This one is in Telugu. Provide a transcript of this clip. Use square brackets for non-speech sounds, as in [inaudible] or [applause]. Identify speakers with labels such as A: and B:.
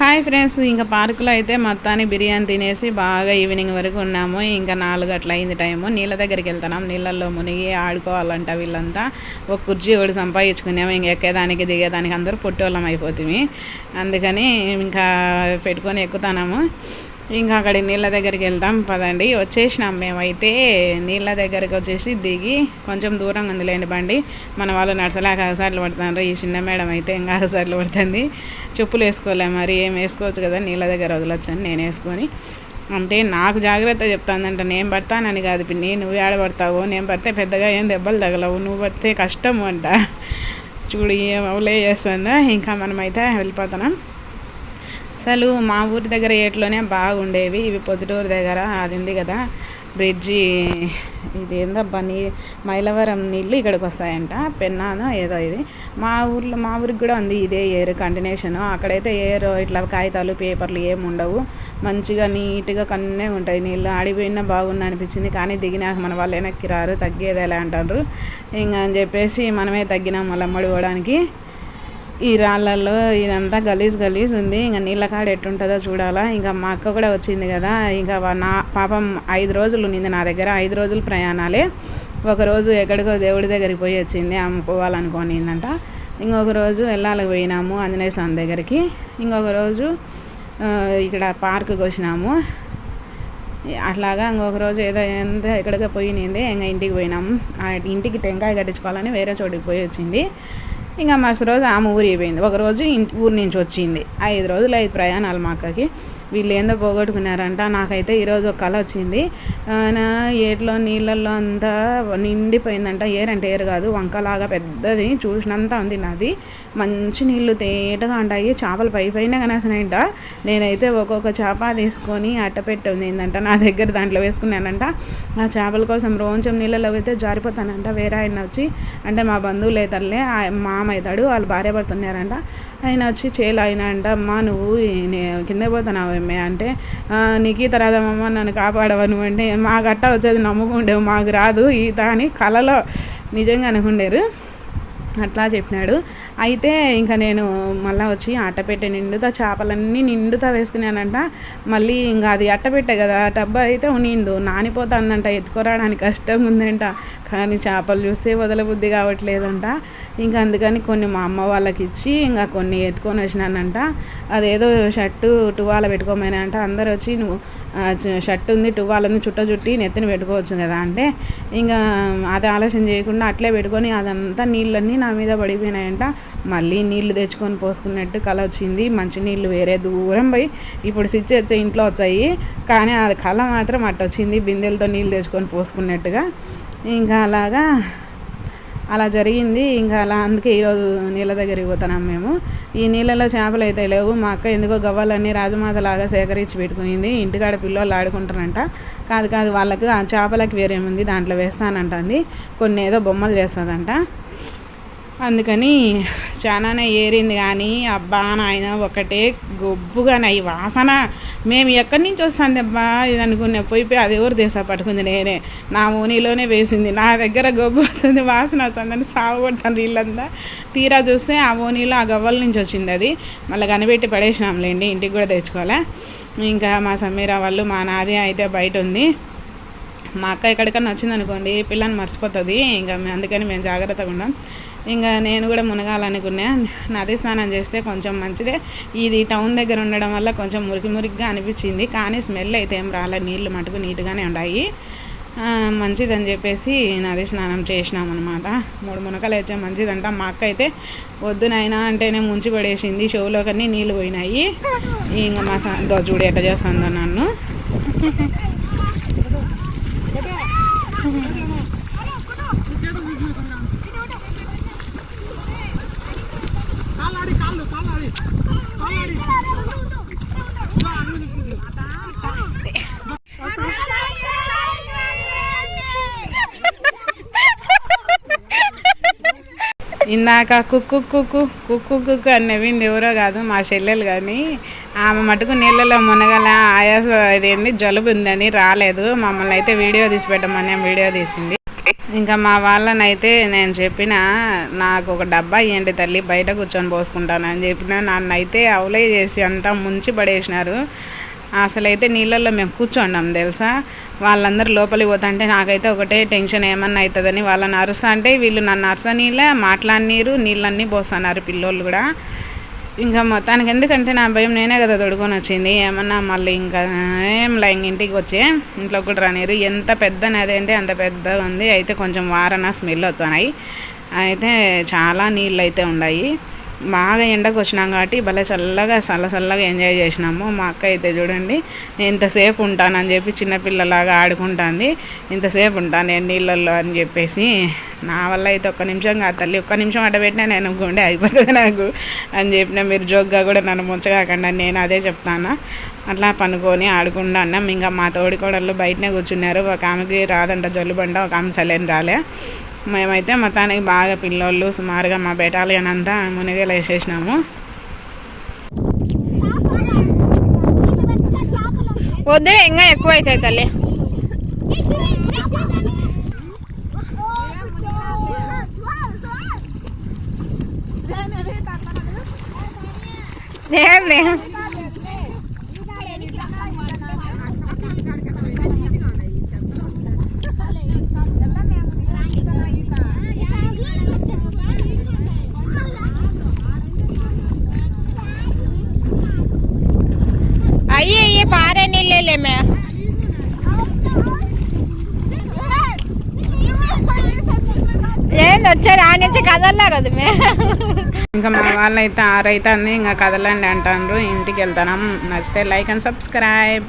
A: హాయ్ ఫ్రెండ్స్ ఇంకా పార్కులో అయితే మొత్తాన్ని బిర్యానీ తినేసి బాగా ఈవినింగ్ వరకు ఉన్నాము. ఇంకా నాలుగు అట్లా అయింది టైము. నీళ్ళ దగ్గరికి వెళ్తున్నాం. నీళ్ళల్లో మునిగి ఆడుకోవాలంట వీళ్ళంతా. ఒక కుర్చీ కూడా సంపాదించుకున్నాము. ఇంక ఎక్కేదానికి దిగేదానికి అందరూ పొట్టోళ్ళం అయిపోతుంది అందుకని ఇంకా పెట్టుకొని ఎక్కుతున్నాము ఇంకా అక్కడి నీళ్ళ దగ్గరికి వెళ్దాం పదండి. వచ్చేసినాం మేమైతే. నీళ్ళ దగ్గరికి వచ్చేసి దిగి కొంచెం దూరంగా ఉందిలేండి బండి. మన వాళ్ళు నడసలేక ఆగసార్లు పడుతున్నారు. ఈ చిన్న మేడం అయితే ఇంకా ఆగసార్లు పడుతుంది. చెప్పులు వేసుకోలే మరి ఏం వేసుకోవచ్చు కదా నీళ్ళ దగ్గర వదలొచ్చని నేను వేసుకొని. అంటే నాకు జాగ్రత్త చెప్తానంట నేను పడతానని కాదు పిన్ని నువ్వు ఏడ పడతావు? నేను పడితే పెద్దగా ఏం దెబ్బలు తగలవు నువ్వు పడితే కష్టము అంట. చూడు ఏం అవలే చేస్తుందా. ఇంకా మనమైతే వెళ్ళిపోతున్నాం. అసలు మా ఊరి దగ్గర ఏట్లోనే బాగుండేవి. ఇవి పొద్దుటూరు దగ్గర అది ఉంది కదా బ్రిడ్జి ఇది ఏందబ్బా నీ మైలవరం నీళ్ళు ఇక్కడికి వస్తాయంట పెన్నానో ఏదో ఇది. మా ఊర్లో మా ఊరికి కూడా ఉంది ఇదే ఏరు కంటిన్యూషన్ అక్కడైతే ఏరు ఇట్లా కాగితాలు పేపర్లు ఏమి ఉండవు. మంచిగా నీట్గా కన్నే ఉంటాయి నీళ్ళు. ఆడిపోయినా బాగున్నా అనిపించింది కానీ దిగినాక మన వాళ్ళు వెనక్కి రారు తగ్గేది ఎలా అంటారు. ఇంకా అని చెప్పేసి మనమే తగ్గినాం మళ్ళీ అమ్మడి ఈ రాళ్ళల్లో ఇదంతా గలీజ్ గలీజ్ ఉంది. ఇంకా నీళ్ళ కాడ ఎట్టుంటుందో చూడాలా. ఇంకా మా అక్క కూడా వచ్చింది కదా. ఇంకా నా పాపం ఐదు రోజులు ఉన్నింది నా దగ్గర. ఐదు రోజులు ప్రయాణాలే. ఒకరోజు ఎక్కడికో దేవుడి దగ్గరికి పోయి వచ్చింది. ఆమె పోవాలనుకోనిందంట. ఇంకొక రోజు వెళ్ళాలి పోయినాము ఆంజనేయ స్వామి దగ్గరికి. ఇంకొక రోజు ఇక్కడ పార్కుకి వచ్చినాము అట్లాగా ఇంకొక రోజు ఏదో ఎంత ఎక్కడికో పోయినింది. ఇంకా ఇంటికి పోయినాము. ఆ ఇంటికి టెంకాయ కట్టించుకోవాలని వేరే చోటికి పోయి వచ్చింది. ఇంకా మరుసటి రోజు ఆమె ఊరికి పోయింది ఒక రోజు ఇంటి ఊరి నుంచి వచ్చింది. ఐదు రోజులు ఐదు ప్రయాణాలు మా అక్కకి. వీళ్ళు ఏందో పోగొట్టుకున్నారంట. నాకైతే ఈరోజు ఒక కళ వచ్చింది. నా ఏట్లో నీళ్ళల్లో అంతా నిండిపోయిందంట. ఏరంటే ఏరు కాదు వంకలాగా పెద్దది. చూసినంత ఉంది నాది. మంచి నీళ్ళు తేటగా ఉంటాయి. చేపలు పై పైన కనేసినాయంట నేనైతే ఒక్కొక్క చేప తీసుకొని అట్టపెట్టి ఉంది ఏంటంట నా దగ్గర దాంట్లో వేసుకున్నానంట. ఆ చేపల కోసం రోజం నీళ్ళలో అయితే జారిపోతానంట. వేరే ఆయన వచ్చి అంటే మా బంధువులు అవుతారులే మామ అవుతాడు వాళ్ళు భార్య పడుతున్నారంట. ఆయన వచ్చి చేలు ఆయన అంట అమ్మ నువ్వు కింద పోతున్నావు మేమే అంటే నీకు ఈత రాదమ్మమ్మ నన్ను కాపాడవను అంటే మా గట్ట వచ్చేది నమ్ముకుండేవు మాకు రాదు ఈత అని కలలో నిజంగా అనుకుండేరు అట్లా చెప్పినాడు. అయితే ఇంకా నేను మళ్ళీ వచ్చి అట్టపెట్టె నిండుతా చేపలన్నీ నిండుతా వేసుకున్నానంట. మళ్ళీ ఇంకా అది అట్టపెట్టే కదా టబ్బ అయితే ఉనిందు నానిపోతుందంట ఎత్తుకోరాడానికి కష్టంగా ఉందంట. కానీ చేపలు చూస్తే వదలబుద్ధి కావట్లేదంట. ఇంకా అందుకని కొన్ని మా అమ్మ వాళ్ళకి ఇచ్చి ఇంకా కొన్ని ఎత్తుకొని వచ్చినానంట. అదేదో షర్టు టువాల పెట్టుకోమైనా అంట అందరు వచ్చి నువ్వు షర్ట్ ఉంది టువాల్ ఉంది చుట్ట చుట్టి నెత్తిన పెట్టుకోవచ్చు కదా అంటే ఇంకా అది ఆలోచన చేయకుండా అట్లే పెట్టుకొని అదంతా నీళ్ళన్నీ నా మీద పడిపోయినాయంట. మళ్ళీ నీళ్ళు తెచ్చుకొని పోసుకున్నట్టు కళ వచ్చింది. మంచి నీళ్ళు వేరే దూరం పోయి ఇప్పుడు స్విచ్ వచ్చే ఇంట్లో వచ్చాయి. కానీ అది కళ మాత్రం అట్ట వచ్చింది. బిందెలతో నీళ్ళు తెచ్చుకొని పోసుకున్నట్టుగా. ఇంకా అలాగా అలా జరిగింది. ఇంకా అలా అందుకే ఈరోజు నీళ్ళ దగ్గరికి పోతున్నాం మేము. ఈ నీళ్ళలో చేపలు అయితే లేవు. మా అక్క ఎందుకో గవ్వలన్నీ రాజమాతలాగా సేకరించి పెట్టుకునింది. ఇంటికాడ పిల్లలు ఆడుకుంటారంట కాదు కాదు వాళ్ళకు ఆ చేపలకి వేరేముంది. దాంట్లో వేస్తానంటుంది. కొన్ని ఏదో బొమ్మలు చేస్తుందంట. అందుకని చాలానే ఏరింది కానీ అబ్బా నాయన ఒకటే గొబ్బుగా ఈ వాసన. మేము ఎక్కడి నుంచి వస్తుంది అబ్బా? ఇది అనుకునే పోయి పోయి అది ఎవరు దేశ పట్టుకుంది నేనే. నా ఊనిలోనే వేసింది. నా దగ్గర గొబ్బు వస్తుంది వాసన వస్తుందని సాగుపడతాను వీళ్ళంతా తీరా చూస్తే ఆ ఓనీలో ఆ గవ్వల నుంచి వచ్చింది అది. మళ్ళీ కనిపెట్టి పడేసినాంలేండి ఇంటికి కూడా తెచ్చుకోలే ఇంకా మా సమీరా వాళ్ళు మా నాది అయితే బయట ఉంది. మా అక్క ఎక్కడికన్నా వచ్చిందనుకోండి పిల్లని మర్చిపోతుంది. ఇంకా అందుకని మేము జాగ్రత్తగా ఉన్నాం ఇంకా నేను కూడా మునగాలనుకున్నా. నది స్నానం చేస్తే కొంచెం మంచిదే. ఇది టౌన్ దగ్గర ఉండడం వల్ల కొంచెం మురికి మురికిగా అనిపించింది. కానీ స్మెల్ అయితే ఏం రాలే. నీళ్ళు మటుకు నీట్గానే ఉన్నాయి మంచిదని చెప్పేసి నది స్నానం చేసినాం అనమాట మూడు మునకలు అయితే మంచిదంట. మా అక్క అయితే వద్దునైనా అంటేనే ముంచి పడేసింది. షోలో కన్నీ నీళ్ళు పోయినాయి. ఇంకా మా దోచుడు ఎట్ట చేస్తుందో నన్ను. ఇందాక కుక్కు కుక్కు కుక్కు కుక్కు అని నవ్వింది ఎవరో కాదు మా చెల్లెలు కానీ. ఆమె మటుకు నీళ్ళలో మునగల ఆయాస ఇదేంది జలుబు ఉందని రాలేదు. మమ్మల్ని అయితే వీడియో తీసి పెట్టమని వీడియో తీసింది. ఇంకా మా వాళ్ళనైతే నేను చెప్పిన నాకు ఒక డబ్బా ఇవ్వండి తల్లి బయట కూర్చొని పోసుకుంటానని చెప్పిన. నన్ను అయితే అవలే చేసి అంతా ముంచి పడేసినారు. అసలైతే నీళ్ళల్లో మేము కూర్చోండాం తెలుసా? వాళ్ళందరూ లోపలికి పోతుంటే నాకైతే ఒకటే టెన్షన్ ఏమన్నా అవుతుందని వాళ్ళని అరుసా అంటే వీళ్ళు నన్ను అరసనీలే మాట్లాడినీరు నీళ్ళన్నీ పోస్తున్నారు పిల్లోళ్ళు కూడా. ఇంకా మొత్తానికి ఎందుకంటే నా భయం నేనే కదా తొడుకొని వచ్చింది. ఏమన్నా మళ్ళీ ఇంకా ఏం ఇంక ఇంటికి వచ్చి ఇంట్లో కూడా రానిరు ఎంత పెద్ద నది అంటే అంత పెద్దగా ఉంది. అయితే కొంచెం వారన స్మెల్ వచ్చాయి అయితే చాలా నీళ్ళు అయితే ఉన్నాయి బాగా ఎండకు వచ్చినాం కాబట్టి భలే చల్లగా చల్ల చల్లగా ఎంజాయ్ చేసినాము. మా అక్క అయితే చూడండి నేను ఇంతసేపు ఉంటానని చెప్పి చిన్నపిల్లలాగా ఆడుకుంటుంది. ఇంతసేపు ఉంటాను నేను నీళ్ళల్లో అని చెప్పేసి. నా వల్ల అయితే ఒక్క నిమిషం కాదు తల్లి ఒక్క నిమిషం అడ్డ పెట్టినా నేను గుండె అయిపోతుంది నాకు అని చెప్పిన. మీరు జోక్గా కూడా నన్ను ముంచగాకండి నేను అదే చెప్తాను. అట్లా పనుకొని ఆడుకుంటా అన్నాం ఇంకా మా తోడికోడళ్ళు బయటనే కూర్చున్నారు. ఒక ఆమెకి రాదంట జల్లుబండ ఒక ఆమె సలేని రాలే. మేమైతే మొత్తానికి బాగా పిల్లోళ్ళు సుమారుగా మా బెటాలియన్ అంతా మునిగేలు వేసేసినాము
B: వద్దు ఇంకా ఎక్కువ అవుతాయి తల్లి. [laughs] ఏంది అయ్యి వచ్చారు ఆ నుంచి కదల్లా కదా మే.
A: ఇంకా మా వాళ్ళైతే ఆరైతే ఇంకా కదలండి అంటారు ఇంటికి వెళ్తాను నచ్చితే లైక్ అండ్ సబ్స్క్రైబ్.